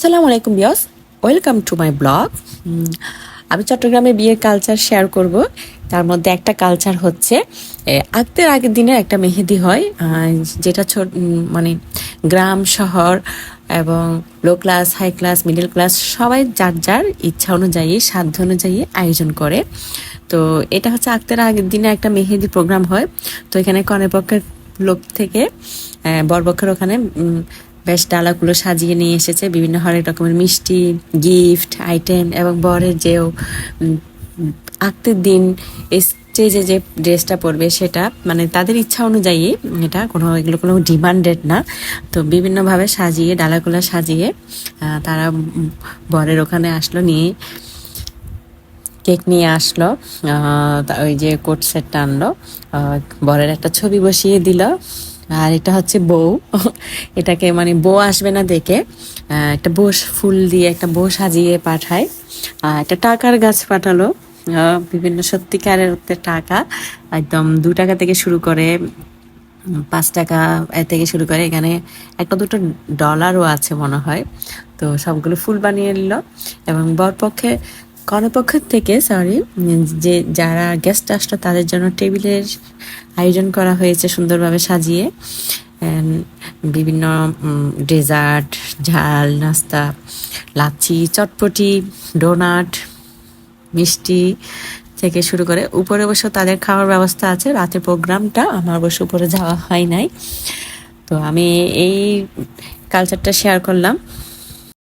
আসসালামু আলাইকুম বিয়স ওয়েলকাম টু মাই ব্লগ। আমি চট্টগ্রামে বিয়ের কালচার শেয়ার করব। তার মধ্যে একটা কালচার হচ্ছে এ, আগের দিনের একটা মেহেদি হয় যেটা ছোট মানে গ্রাম শহর এবং low class high class middle class সবাই যার যার ইচ্ছা অনুযায়ী সাধ্য অনুযায়ী আয়োজন করে। তো এটা হচ্ছে আগদের আগের দিনে একটা মেহেদি প্রোগ্রাম হয়। তো এখানে কনেপক্ষের লোক থেকে বরপক্ষের ওখানে বেশ ডালাগুলো সাজিয়ে নিয়ে এসেছে। বিভিন্ন হরেক রকমের মিষ্টি গিফট আইটেম এবং বরের যেও উম, দিন স্টেজে যে ড্রেসটা পরবে সেটা মানে তাদের ইচ্ছা অনুযায়ী এটা কোনো এগুলো কোনো ডিমান্ডেড না। তো বিভিন্নভাবে সাজিয়ে ডালাগুলো সাজিয়ে তারা বরের ওখানে আসলো নিয়ে কেক নিয়ে আসলো ওই যে কোট সেটটা আনলো বরের একটা ছবি বসিয়ে দিল। আর এটা হচ্ছে বউ। এটাকে মানে বউ আসবে না দেখে। একটা বউ ফুল দিয়ে একটা বউ সাজিয়ে পাঠায়। আর একটা টাকার গাছ পাঠালো। বিভিন্ন সত্যিকারের টাকা। একদম দু টাকা থেকে শুরু করে পাঁচ টাকা এ থেকে শুরু করে। এখানে একটা দুটো ডলারও আছে মনে হয়। তো সবগুলো ফুল বানিয়ে নিল এবং বরপক্ষে কনেপক্ষের থেকে সরি যে যারা গেস্ট আসলো তাদের জন্য টেবিলের আয়োজন করা হয়েছে সুন্দরভাবে সাজিয়ে। বিভিন্ন ডেজার্ট ঝাল, নাস্তা, লাচ্ছি, চটপটি ডোনাট মিষ্টি থেকে শুরু করে উপরে অবশ্য তাদের খাওয়ার ব্যবস্থা আছে। রাতের প্রোগ্রামটা আমার অবশ্য উপরে যাওয়া হয় নাই। তো আমি এই কালচারটা শেয়ার করলাম।